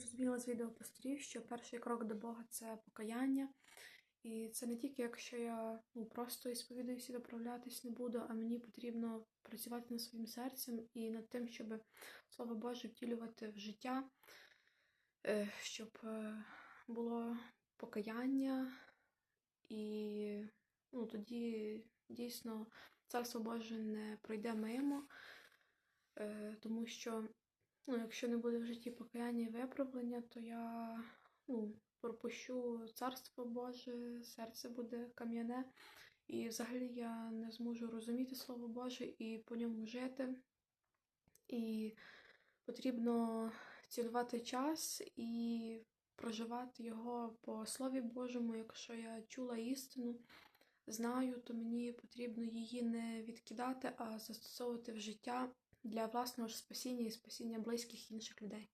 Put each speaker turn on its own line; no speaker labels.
зрозуміла з відео пастирів, що перший крок до Бога це покаяння. І це не тільки якщо я ну, просто і виправлятись не буду, а мені потрібно працювати над своїм серцем і над тим, щоб Слово Боже втілювати в життя, е, щоб е, було покаяння, і ну, тоді дійсно Царство Боже не пройде мимо, е, тому що ну, якщо не буде в житті покаяння і виправлення, то я ну, пропущу Царство Боже, серце буде кам'яне, і взагалі я не зможу розуміти Слово Боже і по ньому жити. І потрібно цінувати час і проживати його по Слові Божому. Якщо я чула істину, знаю, то мені потрібно її не відкидати, а застосовувати в життя для власного ж спасіння і спасіння близьких інших людей.